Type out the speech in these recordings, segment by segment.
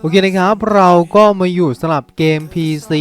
โอเคนะครับ เราก็มาอยู่สำหรับเกม PC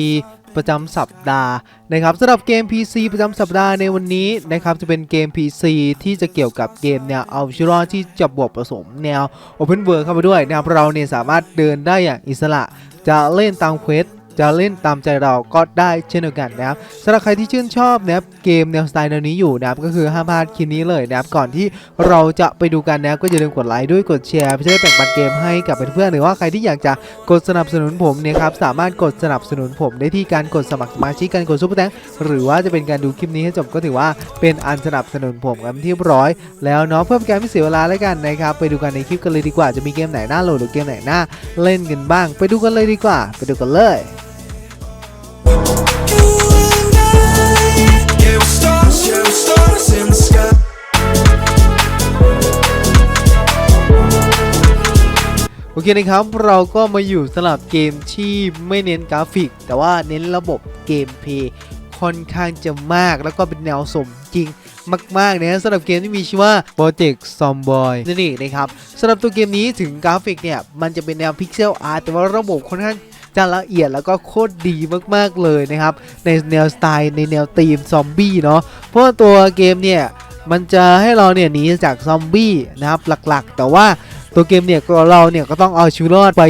ประจำสัปดาห์นะครับสำหรับเกม PC ประจำสัปดาห์ในวันนี้นะครับจะเป็นเกม PC ที่จะเกี่ยวกับเกมแนวเอาชีรอที่จะบวกผสมแนว Open World เข้าไปด้วยนะครับเราเนี่ยสามารถเดินได้อย่างอิสระจะเล่นตามเควส จะเล่นตามใจเราก็ได้เช่นเดียวกันนะครับสำหรับใครที่ชื่นชอบนะครับเกมแนวสไตล์แนวนี้อยู่นะครับก็คือห้ามพลาดคลิปนี้เลยนะครับก่อนที่เราจะไปดูกันนะครับก็อย่าลืมกดไลค์ด้วยกดแชร์เพื่อจะได้แบ่งปันเกมให้กับเพื่อนๆหรือว่าใครที่อยากจะกดสนับสนุนผมเนี่ยครับสามารถกดสนับสนุนผมได้ที่การกดสมัครสมาชิกการกดซุปเปอร์แตงหรือว่าจะเป็นการดูคลิปนี้ให้จบก็ถือว่าเป็นอันสนับสนุนผมกันที่เรียบร้อย แล้วเนาะเพื่อเป็นการไม่เสียเวลาแล้วกันนะครับไปดูกันในคลิปกันเลยดีกว่าจะมีเกมไหนน่าโหลดหรือเกมไหนน่าเล่นกันบ้าง ไปดูกันเลยดีกว่า ไปดูกันเลย เคนะครับเราก็มาอยู่สำหรับเกมที่ไม่เน้นกราฟิก แต่ว่าเน้นระบบเกมเพย์ค่อนข้างจะมากแล้วก็เป็นแนวสมจริงมากๆนะสำหรับเกมที่มีชื่อว่า Project Zomboy นั่นเองนะครับสำหรับตัวเกมนี้ถึงกราฟิกเนี่ยมันจะเป็นแนวพิกเซลอาร์ตแต่ว่าระบบค่อนข้างจะละเอียดแล้วก็โคตรดีมากๆเลยนะครับ ในแนวสไตล์ในแนวธีมซอมบี้เนาะเพราะตัวเกมเนี่ยมันจะให้เราเนี่ยหนีจากซอมบี้นะครับหลักๆ แต่ว่า ตัวเกมเนี่ยเราเนี่ยก็ต้องเอาชีวิตรอดไป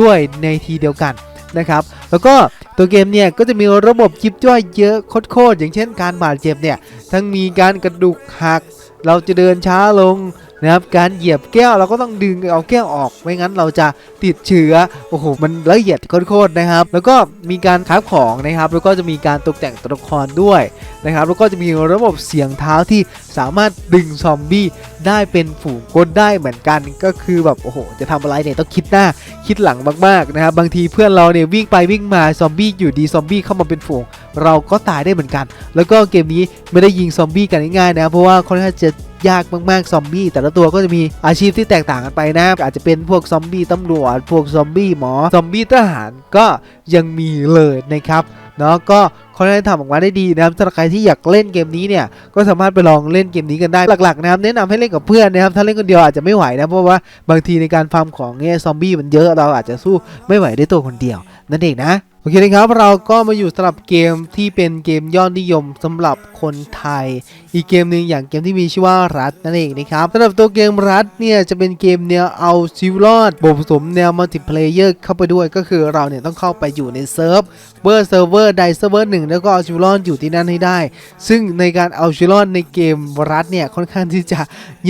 ด้วยในทีเดียวกันนะครับ แล้วก็ตัวเกมเนี่ยก็จะมีระบบยิบย่อยเยอะโคตรๆอย่างเช่นการบาดเจ็บเนี่ยทั้งมีการกระดูกหัก เราจะเดินช้าลงนะครับการเหยียบแก้วเราก็ต้องดึงเอาแก้วออกไม่งั้นเราจะติดเชื้อโอ้โหมันละเอียดโคตรๆนะครับ แล้วก็มีการค้าของนะครับ แล้วก็จะมีการตกแต่งตัวละครด้วยนะครับ แล้วก็จะมีระบบเสียงเท้าที่สามารถดึงซอมบี้ได้เป็นฝูงก้นได้เหมือนกันก็คือแบบโอ้โหจะทำอะไรเนี่ยต้องคิดหน้าคิดหลังมากๆนะครับ บางทีเพื่อนเราเนี่ยวิ่งไปวิ่งมาซอมบี้อยู่ดีซอมบี้เข้ามาเป็นฝูง เราก็ตายได้เหมือนกัน แล้วก็เกมนี้ไม่ได้ยิงซอมบี้กันง่ายๆนะเพราะว่าค่อนข้างจะ ยากมากๆซอมบี้แต่ละตัวก็จะมีอาชีพที่แตกต่างกันไปนะอาจจะเป็นพวกซอมบี้ตำรวจพวกซอมบี้หมอซอมบี้ทหารก็ยังมีเลยนะครับเนาะก็ค่อนข้ทำออกมาได้ดีนะครับสำหรับใครที่อยากเล่นเกมนี้เนี่ยก็สามารถไปลองเล่นเกมนี้กันได้หลักๆนะครับแนะนำให้เล่นกับเพื่อนนะครับถ้าเล่นคนเดียวอาจจะไม่ไหวนะเพราะว่าบางทีในการฟาร์มของเนี่ยซอมบี้มันเยอะเราอาจจะสู้ไม่ไหวด้วยตัวคนเดียวนั่นเองนะ โอเคนะครับเราก็มาอยู่สำหรับเกมที่เป็นเกมยอดนิยมสำหรับคนไทย อีกเกมหนึ่งอย่างเกมที่มีชื่อว่ารัดนั่นเองนะครับสำหรับตัวเกมรัดเนี่ยจะเป็นเกมแนวเอาชีวิตรอดบวกผสมแนวมัลติเพลเยอร์เข้าไปด้วยก็คือเราเนี่ยต้องเข้าไปอยู่ในเซิร์ฟเวอร์เซิร์ฟเวอร์ใดเซิร์ฟเวอร์หนึ่งแล้วก็เอาชีวิตรอดอยู่ที่นั่นให้ได้ ซึ่งในการเอาชีวิตรอดในเกมรัดเนี่ยค่อนข้างที่จะ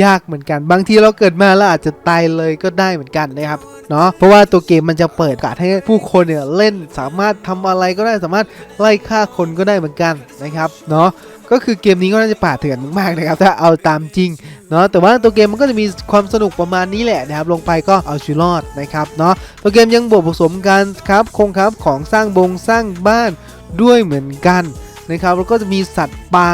ยากเหมือนกัน บางทีเราเกิดมาแล้วอาจจะตายเลยก็ได้เหมือนกันนะครับ เนาะเพราะว่าตัวเกมมันจะเปิดโอกาสให้ผู้คนเนี่ยเล่นสามารถทำอะไรก็ได้สามารถไล่ฆ่าคนก็ได้เหมือนกันนะครับเนาะก็คือเกมนี้ก็น่าจะป่าเถื่อนมากๆนะครับถ้าเอาตามจริงเนาะแต่ว่าตัวเกมมันก็จะมีความสนุกประมาณนี้แหละนะครับลงไปก็เอาชีวิตรอดนะครับเนาะตัวเกมยังบวกผสมกันครับคงครับของสร้างบงสร้างบ้านด้วยเหมือนกันนะครับแล้วก็จะมีสัตว์ป่า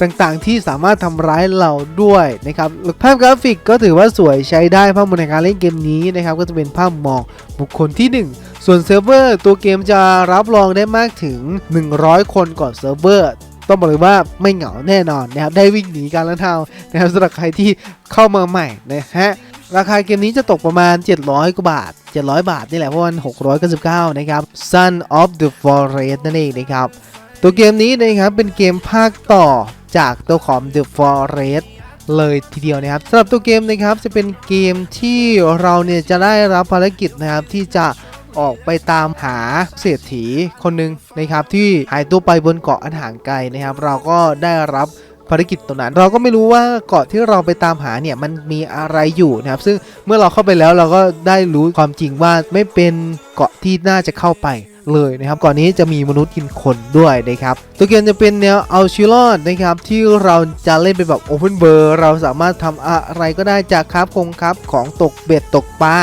ต่างๆ ที่สามารถทำร้ายเราด้วยนะครับภาพกราฟิกก็ถือว่าสวยใช้ได้ภาพบนในการเล่นเกมนี้นะครับก็จะเป็นภาพมองบุคคลที่ 1 ส่วนเซิร์ฟเวอร์ตัวเกมจะรับรองได้มากถึง 100 คนก่อนเซิร์ฟเวอร์ต้องบอกเลยว่าไม่เหงาแน่นอนนะครับได้วิ่งหนีการละเทานะครับสำหรับใครที่เข้ามาใหม่นะฮะราคาเกมนี้จะตกประมาณ 700 กว่าบาท 700 บาทนี่แหละเพราะมัน699 นะครับ Son of the Forest นั่นเองนะครับ ตัวเกมนี้นะครับเป็นเกมภาคต่อ จากตัวของ The Forest เลยทีเดียวนะครับสำหรับตัวเกมนะครับจะเป็นเกมที่เราเนี่ยจะได้รับภารกิจนะครับที่จะออกไปตามหาเศรษฐีคนหนึ่งนะครับที่หายตัวไปบนเกาะอันห่างไกลนะครับ เราก็ได้รับภารกิจตรงนั้น เราก็ไม่รู้ว่าเกาะที่เราไปตามหาเนี่ยมันมีอะไรอยู่นะครับ ซึ่งเมื่อเราเข้าไปแล้วเราก็ได้รู้ความจริงว่าไม่เป็นเกาะที่น่าจะเข้าไป เลยนะครับก่อนนี้จะมีมนุษย์กินคนด้วยนะครับตัวเกมจะเป็นแนวเอาชีวิตรอดนะครับที่เราจะเล่นเป็นแบบโอเพนเบอร์เราสามารถทำอะไรก็ได้จากคราบคงครับของตกเบ็ดตกปลา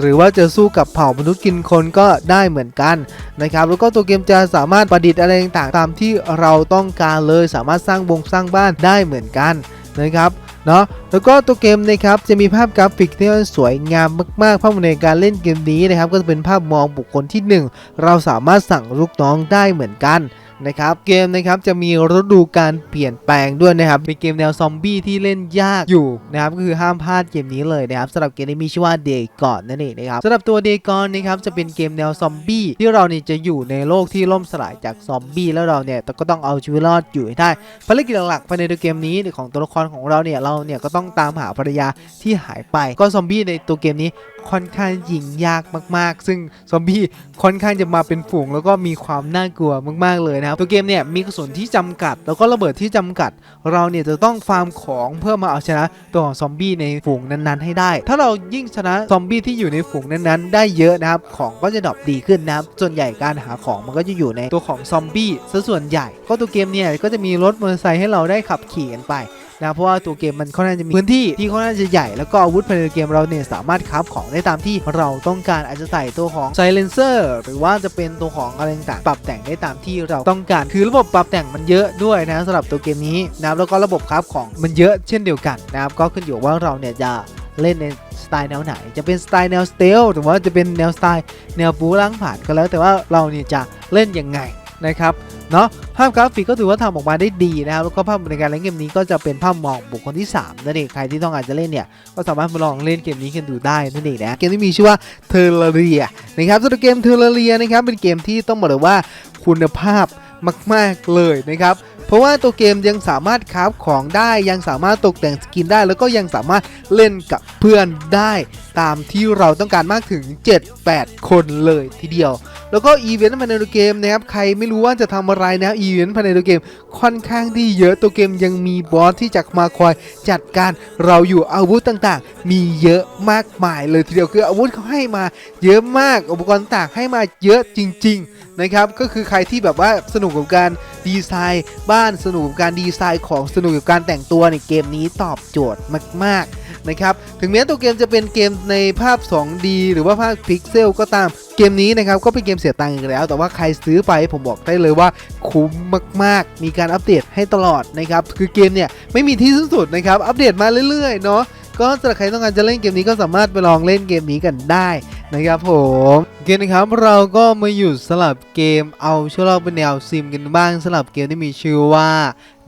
หรือว่าจะสู้กับเผ่ามนุษย์กินคนก็ได้เหมือนกันนะครับแล้วก็ตัวเกมจะสามารถประดิษฐ์อะไรต่างๆตามที่เราต้องการเลยสามารถสร้างบงสร้างบ้านได้เหมือนกันนะครับ เนาะแล้วก็ตัวเกมนะครับจะมีภาพกราฟิกที่สวยงามมากๆภาพในการเล่นเกมนี้นะครับก็จะเป็นภาพมองบุคคลที่ 1 เราสามารถสั่งลูกน้องได้เหมือนกัน นะครับเกมนะครับจะมีฤดูการเปลี่ยนแปลงด้วยนะครับเป็นเกมแนวซอมบี้ที่เล่นยากอยู่นะครับก็คือห้ามพลาดเกมนี้เลยนะครับสำหรับเกมนี้มีชื่อว่า Day ก่อนนั่นเองนะครับสำหรับตัว Day ก่อนนะครับจะเป็นเกมแนวซอมบี้ที่เราเนี่ยจะอยู่ในโลกที่ล่มสลายจากซอมบี้แล้วเราเนี่ยก็ต้องเอาชีวิตรอดอยู่ให้ได้ภารกิจหลักๆภายในตัวเกมนี้ของตัวละครของเราเนี่ยเราเนี่ยก็ต้องตามหาภรรยาที่หายไป ก็ซอมบี้ในตัวเกมนี้ ค่อนข้างยิงยากมากๆ ซึ่งซอมบี้ค่อนข้างจะมาเป็นฝูง แล้วก็มีความน่ากลัวมากๆเลยนะครับตัวเกมเนี่ยมีกระสุนที่จำกัด แล้วก็ระเบิดที่จำกัด เราเนี่ยจะต้องฟาร์มของเพื่อมาเอาชนะตัวของซอมบี้ในฝูงนั้นๆให้ได้ ถ้าเรายิ่งชนะซอมบี้ที่อยู่ในฝูงนั้นๆ ได้เยอะนะครับของก็จะดรอปดีขึ้นนะครับส่วนใหญ่การหาของมันก็จะอยู่ในตัวของซอมบี้ซะส่วนใหญ่ ก็ตัวเกมเนี่ยก็จะมีรถมอเตอร์ไซค์ให้เราได้ขับขี่กันไป นะเพราะว่าตัวเกมมันค่อนข้างจะมีพื้นที่ที่ค่อนข้างจะใหญ่แล้วก็อาวุธภายในเกมเราเนี่ยสามารถคราฟของได้ตามที่เราต้องการอาจจะใส่ตัวของไซเลนเซอร์หรือว่าจะเป็นตัวของอะไรต่างๆปรับแต่งได้ตามที่เราต้องการคือระบบปรับแต่งมันเยอะด้วยนะสำหรับตัวเกมนี้นะครับแล้วก็ระบบคราฟของมันเยอะเช่นเดียวกันนะครับก็ขึ้นอยู่ว่าเราเนี่ยจะเล่นในสไตล์แนวไหน จะเป็นสไตล์แนวสเตลหรือว่าจะเป็นแนวสไตล์แนวบูล้างผ่านก็แล้ว แต่ว่าเราเนี่ยจะเล่นยังไงนะครับ เนาะภาพกราฟิกก็ถือว่าทำออกมาได้ดีนะครับแล้วก็ภาพในการเล่นเกมนี้ก็จะเป็นภาพมองบุคคลที่3นั่นเองใครที่ต้องการจะเล่นเนี่ยก็สามารถมาลองเล่นเกมนี้กันดูได้นั่นเองนะเกมที่มีชื่อว่าเทอร์เรียนะครับสำหรับเกมเทอร์เรียนะครับเป็นเกมที่ต้องบอกเลยว่าคุณภาพมาก ๆ เลยนะครับเพราะว่าตัวเกมยังสามารถคราฟของได้ยังสามารถตกแต่งสกินได้ แล้วก็ยังสามารถเล่นกับเพื่อนได้ ตามที่เราต้องการมากถึง 7-8 คนเลยทีเดียว แล้วก็อีเวนต์ภายในตัวเกมนะครับใครไม่รู้ว่าจะทำอะไรนะอีเวนต์ภายในตัวเกมค่อนข้างที่เยอะตัวเกมยังมีบอสที่จะมาคอยจัดการเราอยู่อาวุธต่างๆ มีเยอะมากมายเลยทีเดียวคืออาวุธเขาให้มาเยอะมากอุปกรณ์ต่างให้มาเยอะจริง ๆนะครับก็คือใครที่แบบว่าสนุกกับการดีไซน์บ้านสนุกกับการดีไซน์ของสนุกกับการแต่งตัวในเกมนี้ตอบโจทย์มากๆนะครับถึงแม้ตัวเกมจะเป็นเกมในภาพ 2D หรือว่าภาพพิกเซลก็ตาม เกมนี้นะครับก็เป็นเกมเสียตังค์อีกแล้ว แต่ว่าใครซื้อไปผมบอกได้เลยว่าคุ้มมาก ๆ มีการอัปเดตให้ตลอดนะครับคือเกมเนี่ยไม่มีที่สิ้นสุดนะครับอัปเดตมาเรื่อยๆเนาะก็สำหรับใครต้องการจะเล่นเกมนี้ก็สามารถไปลองเล่นเกมนี้กันได้นะครับผม โอเคนะครับเราก็มาอยู่สลับเกมเอาชั่วโลกเป็นแนวซิมกันบ้างสลับเกมที่มีชื่อว่า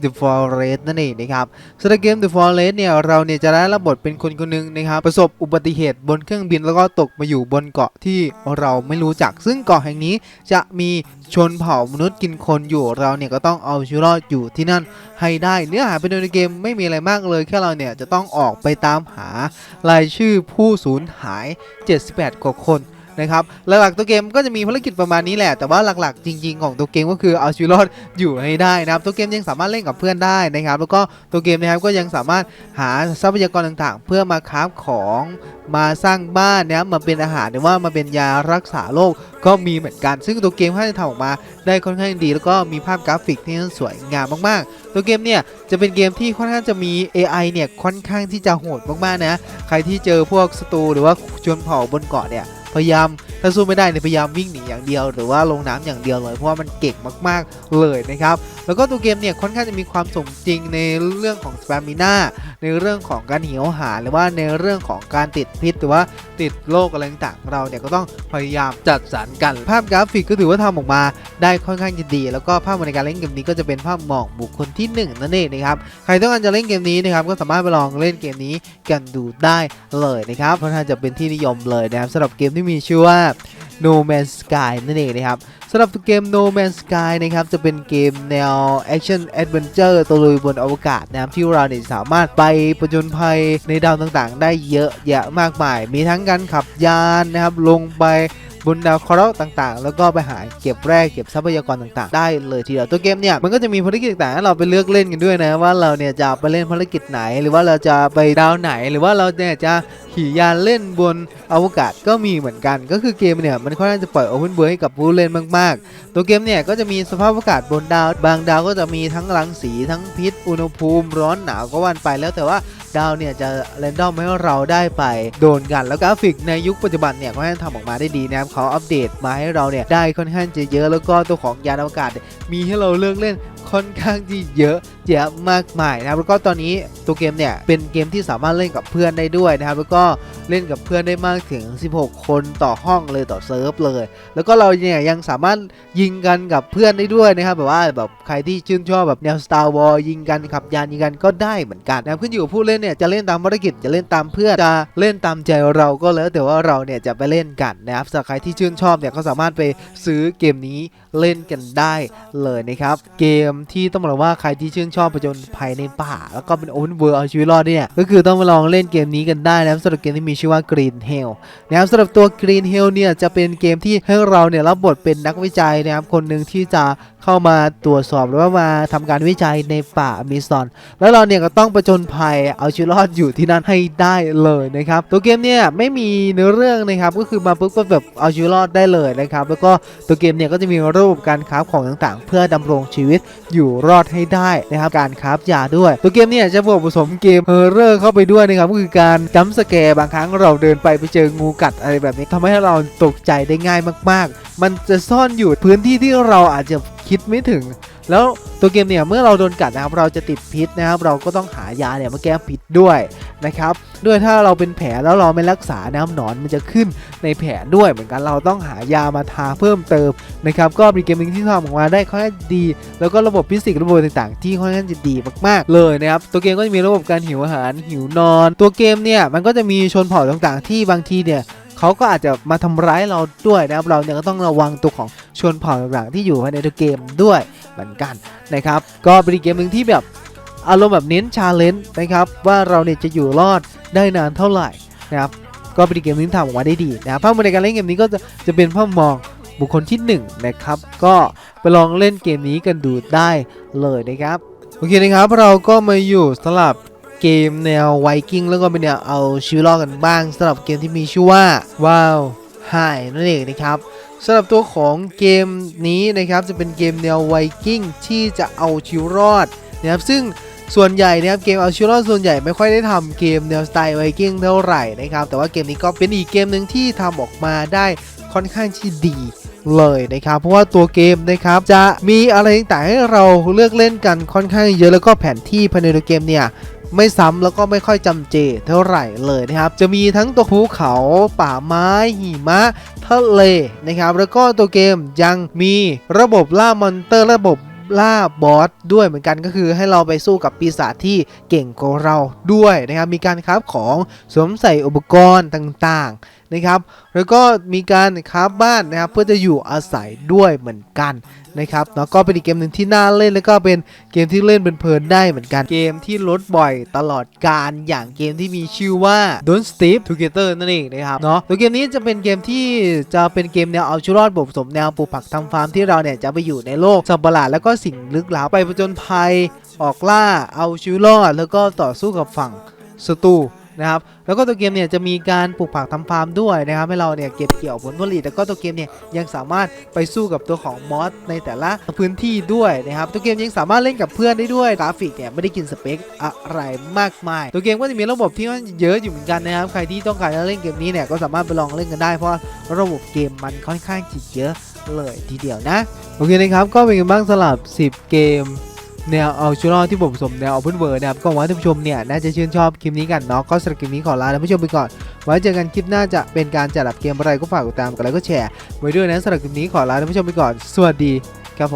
The Forest นั่นเองนะครับสำหรับเกม The Forest เนี่ยเราเนี่ยจะได้รับบทเป็นคนคนหนึงนะครับประสบอุบัติเหตุบนเครื่องบินแล้วก็ตกมาอยู่บนเกาะที่เราไม่รู้จัก ซึ่งเกาะแห่งนี้จะมีชนเผ่ามนุษย์กินคนอยู่เราเนี่ยก็ต้องเอาชีวิตรอดอยู่ที่นั่นให้ได้เนื้อหาภายในเกมไม่มีอะไรมากเลยแค่เราเนี่ยจะต้องออกไปตามหารายชื่อผู้สูญหาย 78 กว่าคน นะครับหลักๆตัวเกมก็จะมีภารกิจประมาณนี้แหละแต่ว่าหลักๆ จริง ๆ ของตัวเกมก็คือเอาชีวิตรอดอยู่ให้ได้นะครับตัวเกมยังสามารถเล่นกับเพื่อนได้นะครับแล้วก็ตัวเกมนะครับก็ยังสามารถหาทรัพยากรต่างๆ เพื่อมาคราฟของมาสร้างบ้านนะครับมาเป็นอาหารหรือว่ามาเป็นยารักษาโรคก็มีเหมือนกัน ซึ่งตัวเกมค่อนข้างจะทำออกมาได้ค่อนข้างดี แล้วก็มีภาพกราฟิกที่สวยงามมากๆ ตัวเกมเนี่ยจะเป็นเกมที่ค่อนข้างจะมี AI เนี่ยค่อนข้างที่จะโหดมากๆนะใครที่เจอพวกศัตรูหรือว่าชวนเผ่าบนเกาะเนี่ย พยายามถ้าสู้ไม่ได้เนี่ยพยายามวิ่งหนีอย่างเดียว หรือว่าลงน้ำอย่างเดียวเลยเพราะว่ามันเก่งมากๆเลยนะครับแล้วก็ตัวเกมเนี่ยค่อนข้างจะมีความสมจริงในเรื่องของสปามิน่าในเรื่องของการหิวอาหาหรือว่าในเรื่องของการติดพิษหรือว่าติดโรคอะไรต่างๆเราเนี่ยก็ต้องพยายามจัดสรรกัน ภาพกราฟิกก็ถือว่าทำออกมาได้ค่อนข้างจะดี แล้วก็ภาพในการเล่นเกมนี้ก็จะเป็นภาพหมอกบุคคลที่หนึ่งนั่นเองนะครับใครต้องการจะเล่นเกมนี้นะครับก็สามารถไปลองเล่นเกมนี้กันดูได้เลยนะครับค่อนข้างจะเป็นที่นิยมเลยนะครับสำหรับเกมที่มีชื่อว่า No Man's Sky นั่นเองนะครับสำหรับเกม No Man's Sky นะครับจะเป็นเกมแนว Action Adventure ตะลุยบนอวกาศนะครับที่เราเนี่ยสามารถไปประจนภัยในดาวต่างๆ ได้เยอะแยะมากมาย มีทั้งการขับยานนะครับลงไป บนดาวเคราะห์ต่างๆ แล้วก็ไปหาเก็บแร่เก็บทรัพยากรต่างๆ ได้เลยทีเดียวตัวเกมเนี่ยมันก็จะมีภารกิจต่างๆให้เราไปเลือกเล่นกันด้วยนะว่าเราเนี่ยจะไปเล่นภารกิจไหน หรือว่าเราจะไปดาวไหน หรือว่าเราเนี่ยจะขี่ยานเล่นบนอวกาศก็มีเหมือนกัน ก็คือเกมเนี่ยมันค่อนข้างจะปล่อยโอเพนเวิร์ให้กับผู้เล่นมากๆ ตัวเกมเนี่ยก็จะมีสภาพอากาศบนดาว บางดาวก็จะมีทั้งรังสีทั้งพิษอุณหภูมิ ร้อนหนาวก็วันไปแล้วแต่ว่า 19 เนี่ยจะเรนดอมให้เราได้ไปโดนกัน แล้วกราฟิกในยุคปัจจุบันเนี่ยก็ให้ทำออกมาได้ดีนะครับเขาอัปเดตมาให้เราเนี่ยได้ค่อนข้างจะเยอะแล้วก็ตัวของยานอวกาศมีให้เราเลือกเล่น ค่อนข้างที่เยอะแยะมากมายนะครับแล้วก็ตอนนี้ตัวเกมเนี่ยเป็นเกมที่สามารถเล่นกับเพื่อนได้ด้วยนะครับแล้วก็เล่นกับเพื่อนได้มากถึง 16 คนต่อห้องเลยต่อเซิร์ฟเลย แล้วก็เราเนี่ยยังสามารถยิงกันกับเพื่อนได้ด้วยนะครับแบบว่าแบบใครที่ชื่นชอบแบบแนว Star War ยิงกันขับยานยิงกันก็ได้เหมือนกันนะครับขึ้นอยู่กับผู้เล่นเนี่ยจะเล่นตามภารกิจจะเล่นตามเพื่อนจะเล่นตามใจเราก็แล้วแต่ว่าเราเนี่ยจะไปเล่นกันนะครับสำหรับใครที่ชื่นชอบเนี่ยก็สามารถไปซื้อเกมนี้เล่นกันได้เลยนะครับ เกมที่ต้องบอกว่าใครที่ชื่นชอบประจนภัยในป่า แล้วก็เป็นโอเพนเวิร์เอาชีวิตรอดเนี่ย ก็คือต้องมาลองเล่นเกมนี้กันได้นะครับสำหรับเกมที่มีชื่อว่า Green Hell นะครับสำหรับตัว Green Hell เนี่ยจะเป็นเกมที่ให้เราเนี่ยรับบทเป็นนักวิจัยนะครับคนหนึ่งที่จะ เข้ามาตรวจสอบหรือว่ามาทำการวิจัยในป่าอเมซอน แล้วเราเนี่ยก็ต้องประจนภัยเอาชีวิตรอดอยู่ที่นั่นให้ได้เลยนะครับ ตัวเกมเนี่ยไม่มีเนื้อเรื่องนะครับ ก็คือมาปุ๊บก็แบบเอาชีวิตรอดได้เลยนะครับ แล้วก็ตัวเกมเนี่ยก็จะมีระบบการคราของต่างๆ เพื่อดำรงชีวิตอยู่รอดให้ได้นะครับ การครายาด้วย ตัวเกมเนี่ยจะบวกผสมเกมเฮอร์เรอร์เข้าไปด้วยนะครับก็คือการจัมสแกร์บางครั้งเราเดินไปไปเจองูกัดอะไรแบบนี้ทำให้เราตกใจได้ง่ายมาก ๆ มันจะซ่อนอยู่พื้นที่ที่เราอาจจะ คิดไม่ถึง แล้วตัวเกมเนี่ยเมื่อเราโดนกัดนะครับเราจะติดพิษนะครับเราก็ต้องหายาเนี่ยมาแก้พิษด้วยนะครับด้วยถ้าเราเป็นแผลแล้วเราไม่รักษานะครับหนอนมันจะขึ้นในแผลด้วยเหมือนกันเราต้องหายามาทาเพิ่มเติมนะครับก็เป็นเกมหนึงที่ทำออกมาได้ค่อนข้างดี แล้วก็ระบบฟิสิกส์ระบบต่างๆ ที่ค่อนข้างจะดีมากๆ เลยนะครับตัวเกมก็จะมีระบบการหิวอาหารหิวนอน ตัวเกมเนี่ยมันก็จะมีชนเผ่าต่างๆ ที่บางทีเนี่ย เขาก็อาจจะมาทำร้ายเราด้วยนะครับเราเนี่ยก็ต้องระวังตัวของชนเผ่าต่างๆที่อยู่ภายในตัวเกมด้วยเหมือนกันนะครับก็เป็นเกมหนึ่งที่แบบอารมณ์แบบเน้นชาเลนจ์นะครับว่าเราเนี่ยจะอยู่รอดได้นานเท่าไหร่นะครับก็เป็นเกมหนึงที่ทำออกมาได้ดีนะครับภาพมุมในการเล่นเกมนี้ก็จะจะเป็นภาพมองบุคคลที่หนึ่งนะครับก็ไปลองเล่นเกมนี้กันดูได้เลยนะครับโอเคนะครับเราก็มาอยู่สำหรับ เกมแนวไวกิ้งแล้วก็เป็นแนวเอาชีวิตรอดกันบ้างสำหรับเกมที่มีชื่อว่าว้าวไฮนั่นเองนะครับสำหรับตัวของเกมนี้นะครับจะเป็นเกมแนวไวกิ้งที่จะเอาชีวิตรอดนะครับซึ่งส่วนใหญ่นะครับเกมเอาชีวิตรอดส่วนใหญ่ไม่ค่อยได้ทำเกมแนวสไตล์ไวกิ้งเท่าไหร่นะครับแต่ว่าเกมนี้ก็เป็นอีกเกมหนึ่งที่ทำออกมาได้ค่อนข้างที่ดีเลยนะครับเพราะว่าตัวเกมนะครับจะมีอะไรต่างๆให้เราเลือกเล่นกันค่อนข้างเยอะแล้วก็แผนที่ภายในตัวเกมเนี่ย ไม่ซ้ำแล้วก็ไม่ค่อยจำเจเท่าไหร่เลยนะครับ จะมีทั้งตัวภูเขาป่าไม้หิมะทะเลนะครับ แล้วก็ตัวเกมยังมีระบบล่ามอนเตอร์ระบบล่าบอสด้วยเหมือนกันก็คือให้เราไปสู้กับปีศาจที่เก่งกว่าเราด้วยนะครับ มีการคราฟของสวมใส่อุปกรณ์ต่างๆ นะครับ แล้วก็มีการคราบ้านนะครับเพื่อจะอยู่อาศัยด้วยเหมือนกันนะครับแล้วก็เป็นอีกเกมหนึ่งที่น่าเล่นแล้วก็เป็นเกมที่เล่นเป็นเพลินได้เหมือนกันเกมที่ลดบ่อยตลอดการอย่างเกมที่มีชื่อว่า Don't Steep Together นั่นเองนะครับเนาะตัวเกมนี้จะเป็นเกมที่จะเป็นเกมแนวเอาชีวิตรอดบผสมแนวปลูกผักทำฟาร์มที่เราเนี่ยจะไปอยู่ในโลกสัตว์ประหลาดแล้วก็สิ่งลึกลับไปผจญภัยออกล่าเอาชีวิตรอดแล้วก็ต่อสู้กับฝั่งศัตรู นะครับแล้วก็ตัวเกมเนี่ยจะมีการปลูกผักทำฟาร์มด้วยนะครับให้เราเนี่ยเก็บเกี่ยวผลผลิตแล้วก็ตัวเกมเนี่ยยังสามารถไปสู้กับตัวของมอสในแต่ละพื้นที่ด้วยนะครับตัวเกมยังสามารถเล่นกับเพื่อนได้ด้วยกราฟิกเนี่ยไม่ได้กินสเปคอะไรมากมาย ตัวเกมก็จะมีระบบที่ค่อนเยอะอยู่เหมือนกันนะครับใครที่ต้องการจะเล่นเกมนี้เนี่ยก็สามารถไปลองเล่นกันได้เพราะระบบเกมมันค่อนข้างจะเยอะเลยทีเดียวนะโอเคนะครับก็เป็นกันบ้างสลับ 10 เกม แนวเอาชูรอที่ผมผสมแนวเอาพื้นเวอร์นะครับก็หวังว่าท่านผู้ชมเนี่ยน่าจะชื่นชอบคลิปนี้กันเนาะก็สำหรับคลิปนี้ขอลาท่านผู้ชมไปก่อนไว้เจอกันคลิปหน้าจะเป็นการจัดอับเกมอะไรก็ฝากกดตามกันแล้วก็แชร์ไว้ด้วยนะสำหรับคลิปนี้ขอลาท่านผู้ชมไปก่อน สวัสดีครับผม